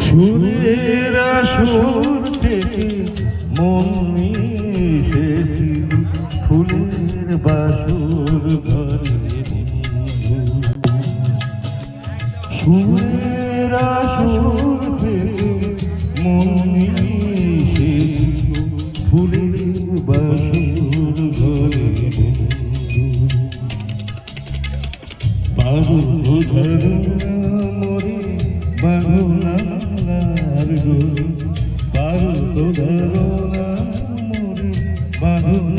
সুরের আসর থেকে মন মিশেছিল ফুলের বাসর ঘরে। সুরের আসর থেকে মন মিশেছিল ফুলের বাসর ঘরে। বাবু ধরো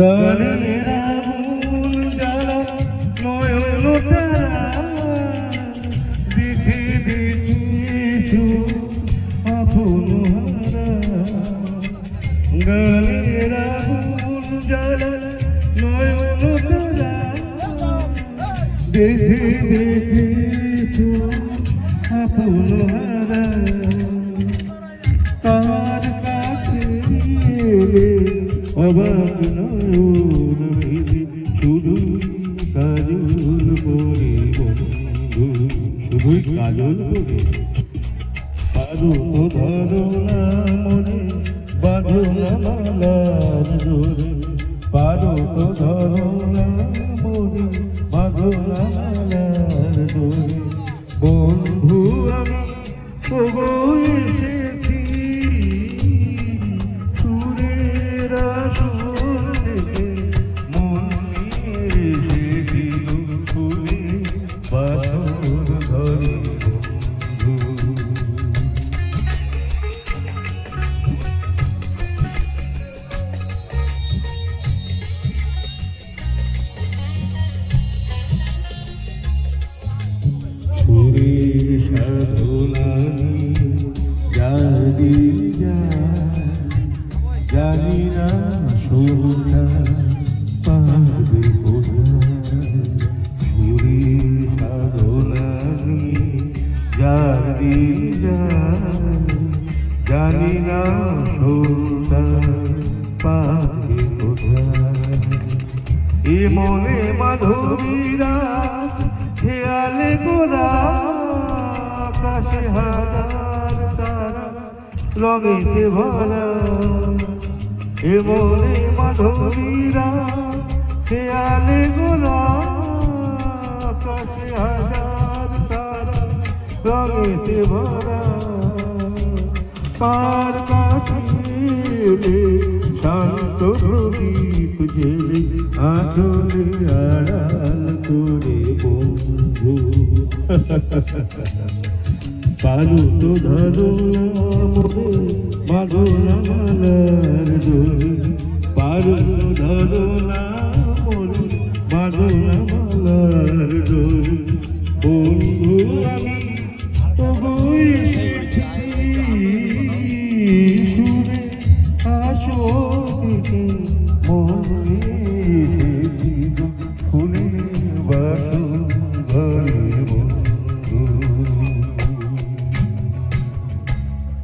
গানের আগুন জ্বালা নয়ন তারা দেখে দেখেছু আপন গানের আগুন জ্বালা নয়ন তারা আপন হারা তার কাছে অবাক মেলে শুধু কাজল মনে বাঁধো না মালার জোরে। জানি না কোথায়। এ মনে মাধবীরা খেয়ালে গোরা আকাশে হাজার তারা রঙেতে ভরা। এ মনে মাধবীরা খেয়ালে গোরা আকাশে হাজার তারা রঙেতে ভরা। পার কাছে শান্ত প্রদীপ জেলে আচলে আড়াল করে বন্ধু। পারু তো ধরো বাঁধো না মালার ডোরে পারু তো ধরো না বাঁধো না মালার